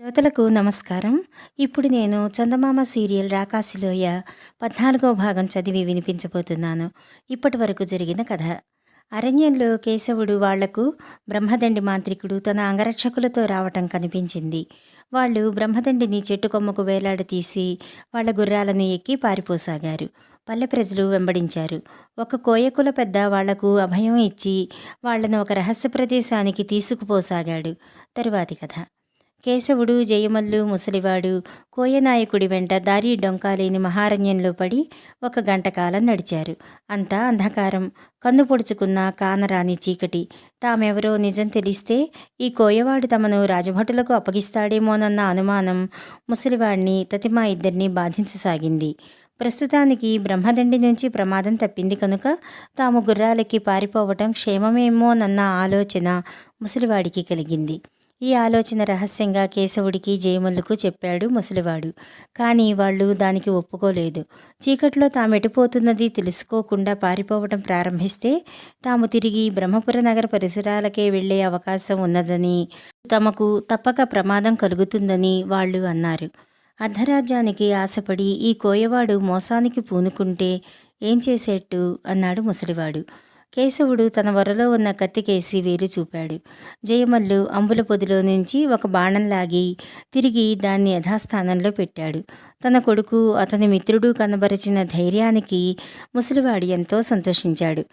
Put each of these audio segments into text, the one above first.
శ్రోతలకు నమస్కారం. ఇప్పుడు నేను చందమామ సీరియల్ రాకాశిలోయ పద్నాలుగో భాగం చదివి వినిపించబోతున్నాను. ఇప్పటి వరకు జరిగిన కథ. అరణ్యంలో కేశవుడు వాళ్ళకు బ్రహ్మదండి మాంత్రికుడు తన అంగరక్షకులతో రావటం కనిపించింది. వాళ్ళు బ్రహ్మదండిని చెట్టు కొమ్మకు వేలాడతీసి వాళ్ళ గుర్రాలను ఎక్కి పారిపోసాగారు. పల్లె ప్రజలు వెంబడించారు. ఒక కోయకుల పెద్ద వాళ్ళకు అభయం ఇచ్చి వాళ్ళను ఒక రహస్య ప్రదేశానికి తీసుకుపోసాగాడు. తరువాతి కథ. కేశవుడు జయమల్లు ముసలివాడు కోయనాయకుడి వెంట దారి డొంకాలేని మహారణ్యంలో పడి ఒక గంట కాలం నడిచారు. అంతా అంధకారం. కన్ను పొడుచుకున్న కానరాని చీకటి. తామెవరో నిజం తెలిస్తే ఈ కోయవాడు తమను రాజభటులకు అప్పగిస్తాడేమోనన్న అనుమానం ముసలివాడిని తతిమా ఇద్దరిని బాధించసాగింది. ప్రస్తుతానికి బ్రహ్మదండి నుంచి ప్రమాదం తప్పింది కనుక తాము గుర్రాలకి పారిపోవటం క్షేమమేమోనన్న ఆలోచన ముసలివాడికి కలిగింది. ఈ ఆలోచన రహస్యంగా కేశవుడికి జయములకు చెప్పాడు ముసలివాడు. కానీ వాళ్ళు దానికి ఒప్పుకోలేదు. చీకట్లో తామెటిపోతున్నది తెలుసుకోకుండా పారిపోవడం ప్రారంభిస్తే తాము తిరిగి బ్రహ్మపుర నగర పరిసరాలకే వెళ్ళే అవకాశం ఉన్నదని తమకు తప్పక ప్రమాదం కలుగుతుందని వాళ్ళు అన్నారు. అర్ధరాజ్యానికి ఆశపడి ఈ కోయవాడు మోసానికి పూనుకుంటే ఏం చేసేట్టు? అన్నాడు ముసలివాడు. కేశవుడు తన వరలో ఉన్న కత్తికేసి వేలు చూపాడు. జయమల్లు అంబుల పొదిలో నుంచి ఒక బాణం లాగి తిరిగి దాన్ని యథాస్థానంలో పెట్టాడు. తన కొడుకు అతని మిత్రుడు కనబరిచిన ధైర్యానికి ముసలివాడు ఎంతో సంతోషించాడు.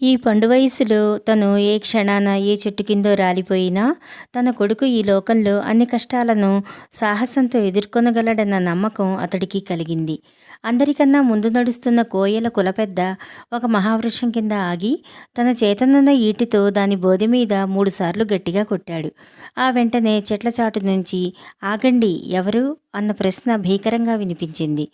ఈ పండు వయసులో తను ఏ క్షణాన ఏ చెట్టు కిందో రాలిపోయినా తన కొడుకు ఈ లోకంలో అన్ని కష్టాలను సాహసంతో ఎదుర్కొనగలడన్న నమ్మకం అతడికి కలిగింది. అందరికన్నా ముందు నడుస్తున్న కోయల కులపెద్ద ఒక మహావృక్షం కింద ఆగి తన చేతనున్న ఈటితో దాని బోధి మీద మూడుసార్లు గట్టిగా కొట్టాడు. ఆ వెంటనే చెట్ల చాటు నుంచి ఆగండి ఎవరు? అన్న ప్రశ్న భీకరంగా వినిపించింది.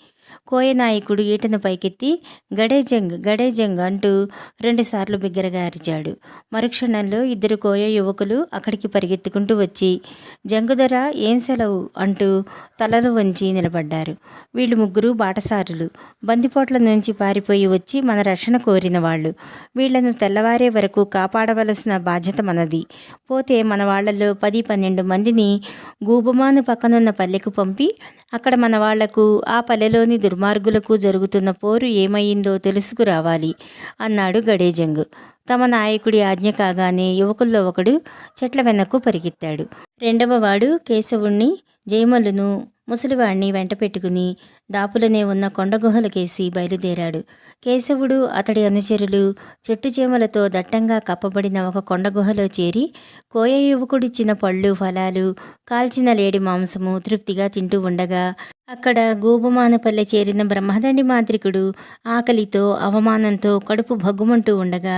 కోయనాయకుడు ఈటను పైకెత్తి గడేజంగ్ గడేజంగ్ అంటూ రెండుసార్లు బిగ్గరగా అరిచాడు. మరుక్షణంలో ఇద్దరు కోయ యువకులు అక్కడికి పరిగెత్తుకుంటూ వచ్చి జంగుధర ఏం సెలవు అంటూ తలలు వంచి నిలబడ్డారు. వీళ్ళు ముగ్గురు బాటసారులు. బందిపోట్ల నుంచి పారిపోయి వచ్చి మన రక్షణ కోరిన వాళ్ళు. వీళ్ళను తెల్లవారే వరకు కాపాడవలసిన బాధ్యత మనది. పోతే మన వాళ్ళలో పది పన్నెండు మందిని గూబమాను పక్కనున్న పల్లెకు పంపి అక్కడ మన వాళ్ళకు ఆ పల్లెలోని దుర్మార్గులకు జరుగుతున్న పోరు ఏమైందో తెలుసుకురావాలి అన్నాడు గడేజంగ్. తమ నాయకుడి ఆజ్ఞ కాగానే యువకుల్లో ఒకడు చెట్ల వెనక్కు పరిగెత్తాడు. రెండవ వాడు కేశవుణ్ణి జయమల్లును ముసలివాణ్ణి వెంట పెట్టుకుని దాపులనే ఉన్న కొండగుహలకేసి బయలుదేరాడు. కేశవుడు అతడి అనుచరులు చెట్టు చేమలతో దట్టంగా కప్పబడిన ఒక కొండగుహలో చేరి కోయ యువకుడిచ్చిన పళ్ళు ఫలాలు కాల్చిన లేడి మాంసము తృప్తిగా తింటూ ఉండగా అక్కడ గూబమానపల్లె చేరిన బ్రహ్మదండి మాంత్రికుడు ఆకలితో అవమానంతో కడుపు భగ్గుమంటూ ఉండగా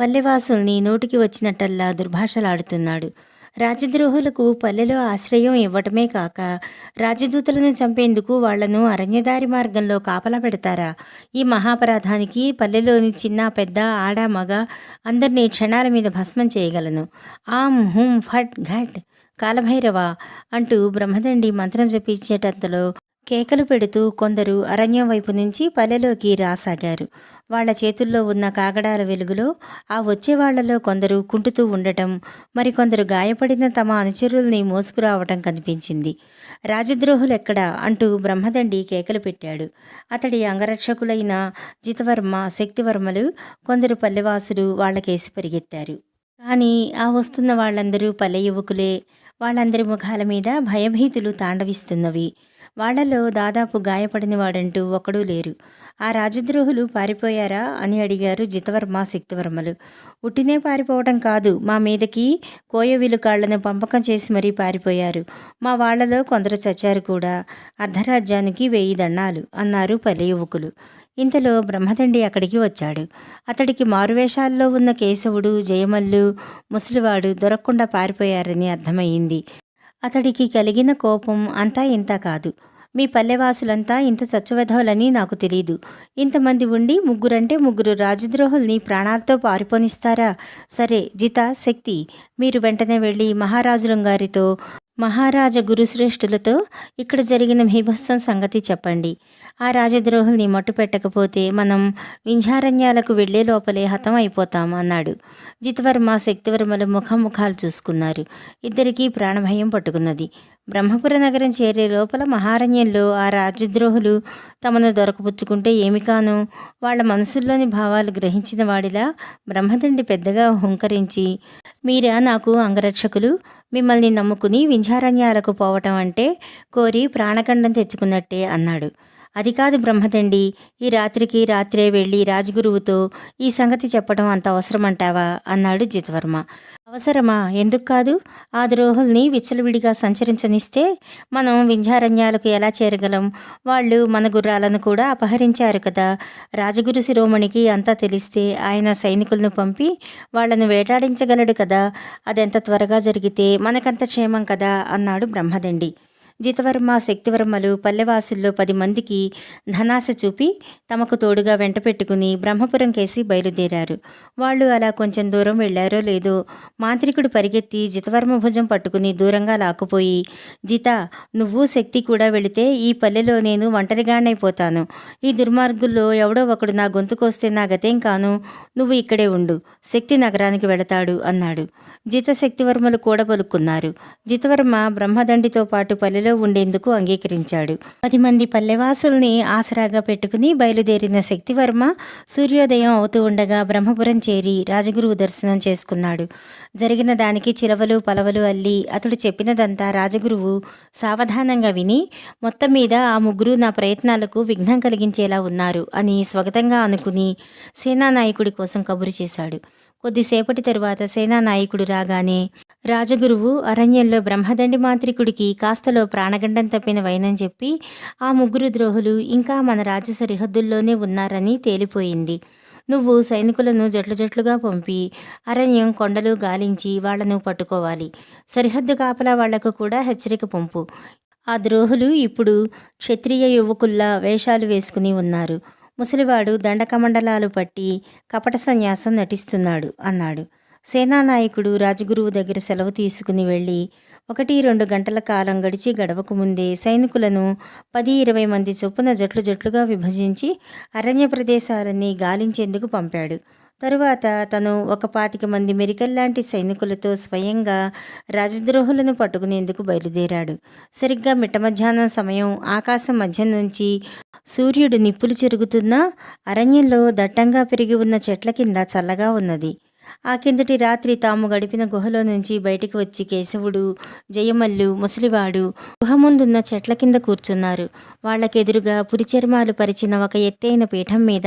పల్లెవాసుల్ని నోటికి వచ్చినట్టల్లా దుర్భాషలాడుతున్నాడు. రాజద్రోహులకు పల్లెలో ఆశ్రయం ఇవ్వటమే కాక రాజదూతలను చంపేందుకు వాళ్ళను అరణ్యదారి మార్గంలో కాపలా పెడతారా? ఈ మహాపరాధానికి పల్లెలోని చిన్న పెద్ద ఆడ మగ అందరినీ క్షణాల మీద భస్మం చేయగలను. ఆమ్ హుం ఫట్ ఘట్ కాలభైరవ అంటూ బ్రహ్మదండి మంత్రం జపించేటంతలో కేకలు పెడుతూ కొందరు అరణ్యం వైపు నుంచి పల్లెలోకి రాసాగారు. వాళ్ళ చేతుల్లో ఉన్న కాగడాల వెలుగులో ఆ వచ్చేవాళ్ళలో కొందరు కుంటుతూ ఉండటం మరికొందరు గాయపడిన తమ అనుచరుల్ని మోసుకురావటం కనిపించింది. రాజద్రోహులెక్కడా అంటూ బ్రహ్మదండి కేకలు పెట్టాడు. అతడి అంగరక్షకులైన జితవర్మ శక్తివర్మలు కొందరు పల్లెవాసులు వాళ్ళకేసి పరిగెత్తారు. కానీ ఆ వస్తున్న వాళ్ళందరూ పల్లె యువకులే. వాళ్ళందరి ముఖాల మీద భయభీతులు తాండవిస్తున్నవి. వాళ్ళలో దాదాపు గాయపడిన వాడంటూ ఒకడూ లేరు. ఆ రాజద్రోహులు పారిపోయారా? అని అడిగారు జితవర్మ శక్తివర్మలు. ఉట్టినే పారిపోవటం కాదు. మా మీదకి కోయవిలు కాళ్ళను పంపకం చేసి మరీ పారిపోయారు. మా వాళ్ళలో కొందరు చచ్చారు కూడా. అర్ధరాజ్యానికి వెయ్యి దండాలు అన్నారు పల్లె యువకులు. ఇంతలో బ్రహ్మదండి అక్కడికి వచ్చాడు. అతడికి మారువేషాల్లో ఉన్న కేశవుడు జయమల్లు ముసలివాడు దొరకకుండా పారిపోయారని అర్థమయ్యింది. అతడికి కలిగిన కోపం అంతా ఇంత కాదు. మీ పల్లెవాసులంతా ఇంత చచ్చవెధవులని నాకు తెలియదు ఇంతమంది ఉండి ముగ్గురంటే ముగ్గురు రాజద్రోహుల్ని ప్రాణాలతో పారిపోనిస్తారా? సరే జిత శక్తి మీరు వెంటనే వెళ్ళి మహారాజులం గారితో మహారాజ గురుశ్రేష్ఠులతో ఇక్కడ జరిగిన భీభత్సం సంగతి చెప్పండి. ఆ రాజద్రోహుల్ని మట్టు పెట్టకపోతే మనం వింధ్యారణ్యాలకు వెళ్ళే లోపలే హతం అయిపోతాం అన్నాడు. జితవర్మ శక్తివర్మలు ముఖాముఖాలు చూసుకున్నారు. ఇద్దరికీ ప్రాణభయం పట్టుకున్నది. బ్రహ్మపుర నగరం చేరే లోపల మహారణ్యంలో ఆ రాజద్రోహులు తమను దొరకపుచ్చుకుంటే ఏమి కాను? వాళ్ళ మనసుల్లోని భావాలు గ్రహించిన వాడిలా బ్రహ్మదండి పెద్దగా హుంకరించి మీరా నాకు అంగరక్షకులు? మిమ్మల్ని నమ్ముకుని వింధ్యారణ్యాలకు పోవటం అంటే కోరి ప్రాణఖండం తెచ్చుకున్నట్టే అన్నాడు. అది కాదు బ్రహ్మదండి ఈ రాత్రికి రాత్రే వెళ్ళి రాజగురువుతో ఈ సంగతి చెప్పడం అంత అవసరమంటావా? అన్నాడు జితవర్మ. అవసరమా? ఎందుకు కాదు? ఆ ద్రోహుల్ని విచ్చలవిడిగా సంచరించనిస్తే మనం వింధ్యారణ్యాలకు ఎలా చేరగలం? వాళ్ళు మన గుర్రాలను కూడా అపహరించారు కదా. రాజగురు శిరోమణికి అంతా తెలిస్తే ఆయన సైనికులను పంపి వాళ్ళను వేటాడించగలడు కదా. అదెంత త్వరగా జరిగితే మనకంత క్షేమం కదా? అన్నాడు బ్రహ్మదండి. జితవర్మ శక్తివర్మలు పల్లెవాసుల్లో పది మందికి ధనాశ చూపి తమకు తోడుగా వెంట పెట్టుకుని బ్రహ్మపురం కేసి బయలుదేరారు. వాళ్ళు అలా కొంచెం దూరం వెళ్ళారో లేదో మాంత్రికుడు పరిగెత్తి జితవర్మ భుజం పట్టుకుని దూరంగా లాక్కుపోయి జిత నువ్వు శక్తి కూడా వెళితే ఈ పల్లెలో నేను ఒంటరిగానైపోతాను. ఈ దుర్మార్గుల్లో ఎవడో ఒకడు నా గొంతుకొస్తే నా గతేం కాను నువ్వు ఇక్కడే ఉండు శక్తి నగరానికి వెళతాడు అన్నాడు. జిత శక్తివర్మలు కూడా పలుకున్నారు జితవర్మ బ్రహ్మదండితో పాటు పల్లెలో ఉండేందుకు అంగీకరించాడు. పది మంది పల్లెవాసుల్ని ఆసరాగా పెట్టుకుని బయలుదేరిన శక్తివర్మ సూర్యోదయం అవుతూ ఉండగా బ్రహ్మపురం చేరి రాజగురువు దర్శనం చేసుకున్నాడు. జరిగిన దానికి చిలవలు పలవలు అల్లి అతడు చెప్పినదంతా రాజగురువు సావధానంగా విని మొత్తం మీద ఆ ముగ్గురు నా ప్రయత్నాలకు విఘ్నం కలిగించేలా ఉన్నారు అని స్వగతంగా అనుకుని సేనానాయకుడి కోసం కబురు చేశాడు. కొద్దిసేపటి తరువాత సేనానాయకుడు రాగానే రాజగురువు అరణ్యంలో బ్రహ్మదండి మాంత్రికుడికి కాస్తలో ప్రాణగండం తప్పిన వైనం చెప్పి ఆ ముగ్గురు ద్రోహులు ఇంకా మన రాజ్య సరిహద్దుల్లోనే ఉన్నారని తేలిపోయింది. నువ్వు సైనికులను జట్లు జట్లుగా పంపి అరణ్యం కొండలు గాలించి వాళ్ళను పట్టుకోవాలి. సరిహద్దు కాపలా వాళ్ళకు కూడా హెచ్చరిక పంపు. ఆ ద్రోహులు ఇప్పుడు క్షత్రియ యువకుల్లా వేషాలు వేసుకుని ఉన్నారు. ముసలివాడు దండకమండలాలు పట్టి కపట సన్యాసం నటిస్తున్నాడు అన్నాడు. సేనానాయకుడు రాజగురువు దగ్గర సెలవు తీసుకుని వెళ్ళి ఒకటి రెండు గంటల కాలం గడిచి గడవకు ముందే సైనికులను పది ఇరవై మంది చొప్పున జట్లు జట్లుగా విభజించి అరణ్య ప్రదేశాలన్నీ గాలించేందుకు పంపాడు. తరువాత తను ఒక పాతిక మంది మెరికల్లాంటి సైనికులతో స్వయంగా రాజద్రోహులను పట్టుకునేందుకు బయలుదేరాడు. సరిగ్గా మిట్ట మధ్యాహ్నం సమయం ఆకాశం మధ్య నుంచి సూర్యుడు నిప్పులు చెరుగుతున్నా అరణ్యంలో దట్టంగా పెరిగి ఉన్న చెట్ల కింద చల్లగా ఉన్నది. ఆ కిందటి రాత్రి తాము గడిపిన గుహలో నుంచి బయటికి వచ్చి కేశవుడు జయమల్లు ముసలివాడు గుహ ముందున్న చెట్ల కింద కూర్చున్నారు. వాళ్ళకెదురుగా పురిచర్మాలు పరిచిన ఒక ఎత్తైన పీఠం మీద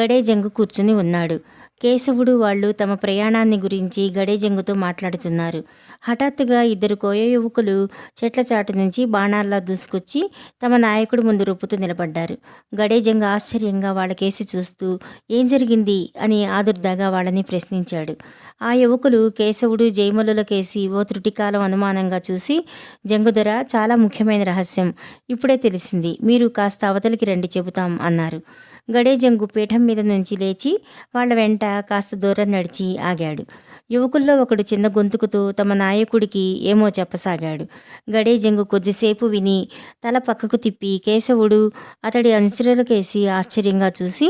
గడే జంగు కూర్చుని ఉన్నాడు. కేశవుడు వాళ్ళు తమ ప్రయాణాన్ని గురించి గడేజంగుతో మాట్లాడుతున్నారు. హఠాత్తుగా ఇద్దరు కోయ యువకులు చెట్ల చాటు నుంచి బాణాల్లా దూసుకొచ్చి తమ నాయకుడు ముందు రూపుతూ నిలబడ్డారు. గడేజంగ ఆశ్చర్యంగా వాళ్ళకేసి చూస్తూ ఏం జరిగింది? అని ఆదుర్దాగా వాళ్ళని ప్రశ్నించాడు. ఆ యువకులు కేశవుడు జయమలులకేసి ఓ త్రుటికాలం అనుమానంగా చూసి జంగుదర చాలా ముఖ్యమైన రహస్యం. ఇప్పుడే తెలిసింది. మీరు కాస్త అవతలికి రండి చెబుతాం అన్నారు. గడేజంగు పీఠం మీద నుంచి లేచి వాళ్ళ వెంట కాస్త దూరం నడిచి ఆగాడు. యువకుల్లో ఒకడు చిన్న గొంతుకుతో తమ నాయకుడికి ఏమో చెప్పసాగాడు. గడేజంగు కొద్దిసేపు విని తల పక్కకు తిప్పి కేశవుడు అతడి అనుచరులకేసి ఆశ్చర్యంగా చూసి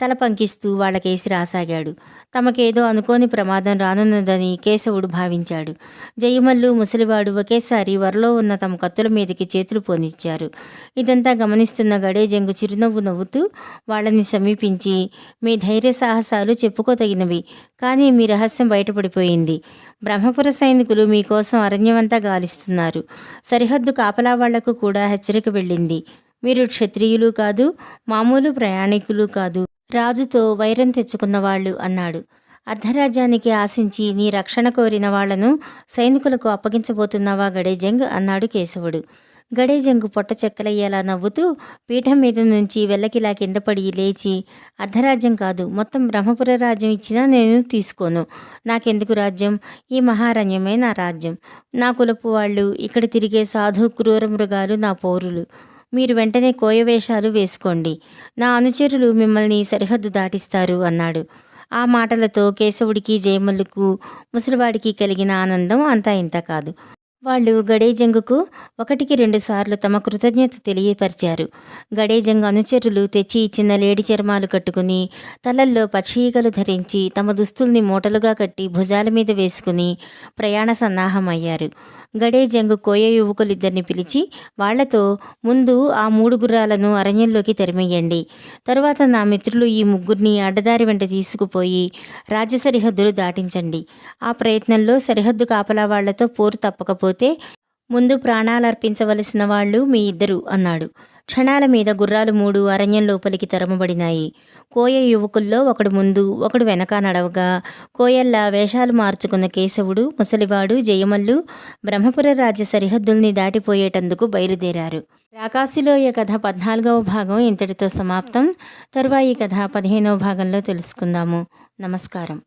తల పంకిస్తూ వాళ్ళకేసి రాసాగాడు. తమకేదో అనుకోని ప్రమాదం రానున్నదని కేశవుడు భావించాడు. జయమల్లు ముసలివాడు ఒకేసారి వరలో ఉన్న తమ కత్తుల మీదకి చేతులు పోనిచ్చారు. ఇదంతా గమనిస్తున్న గడేజంగు చిరునవ్వు నవ్వుతూ వాళ్ళని సమీపించి మీ ధైర్య సాహసాలు చెప్పుకోతగినవి కానీ మీ రహస్యం బయటపడిపోయింది. బ్రహ్మపుర సైనికులు మీకోసం అరణ్యమంతా గాలిస్తున్నారు. సరిహద్దు కాపలా వాళ్ళకు కూడా హెచ్చరిక వెళ్ళింది. మీరు క్షత్రియులు కాదు మామూలు ప్రయాణికులు కాదు. రాజుతో వైరం తెచ్చుకున్న వాళ్ళు అన్నాడు. అర్ధరాజ్యానికి ఆశించి నీ రక్షణ కోరిన వాళ్ళను సైనికులకు అప్పగించబోతున్నావా గడేజంగ్? అన్నాడు కేశవుడు. గడేజంగు పొట్ట చెక్కలయ్యేలా నవ్వుతూ పీఠం మీద నుంచి వెళ్ళకిలా కింద పడి లేచి అర్ధరాజ్యం కాదు మొత్తం బ్రహ్మపుర రాజ్యం ఇచ్చినా నేను తీసుకోను. నాకెందుకు రాజ్యం? ఈ మహారణ్యమే నా రాజ్యం. నా కులపు వాళ్ళు ఇక్కడ తిరిగే సాధు క్రూర మృగాలు నా పౌరులు. మీరు వెంటనే కోయవేషాలు వేసుకోండి. నా అనుచరులు మిమ్మల్ని సరిహద్దు దాటిస్తారు అన్నాడు. ఆ మాటలతో కేశవుడికి జయమల్లుకు ముసలివాడికి కలిగిన ఆనందం అంతా ఇంత కాదు. వాళ్ళు గడేజంగుకు ఒకటికి రెండు సార్లు తమ కృతజ్ఞత తెలియపరిచారు. గడేజంగ్ అనుచరులు తెచ్చి ఇచ్చిన లేడి చర్మాలు కట్టుకుని తలల్లో పక్షీకలు ధరించి తమ దుస్తుల్ని మూటలుగా కట్టి భుజాల మీద వేసుకుని ప్రయాణ సన్నాహమయ్యారు. గడేజంగు కోయ యువకులిద్దరిని పిలిచి వాళ్ళతో ముందు ఆ మూడు గుర్రాలను అరణ్యంలోకి తెరమేయండి. తరువాత నా మిత్రులు ఈ ముగ్గురిని అడ్డదారి వెంట తీసుకుపోయి రాజ్య సరిహద్దులు దాటించండి. ఆ ప్రయత్నంలో సరిహద్దు కాపలా వాళ్ళతో పోరు తప్పకపోతే ముందు ప్రాణాలర్పించవలసిన వాళ్ళు మీ ఇద్దరు అన్నాడు. క్షణాల మీద గుర్రాలు మూడు అరణ్యం లోపలికి తరమబడినాయి. కోయ యువకుల్లో ఒకడు ముందు ఒకడు వెనక నడవగా కోయల్లా వేషాలు మార్చుకున్న కేశవుడు ముసలివాడు జయమల్లు బ్రహ్మపుర రాజ్య సరిహద్దుల్ని దాటిపోయేటందుకు బయలుదేరారు. రాకాశిలోయ కథ పద్నాలుగవ భాగం ఇంతటితో సమాప్తం. తరువాయి కథ పదిహేనవ భాగంలో తెలుసుకుందాము. నమస్కారం.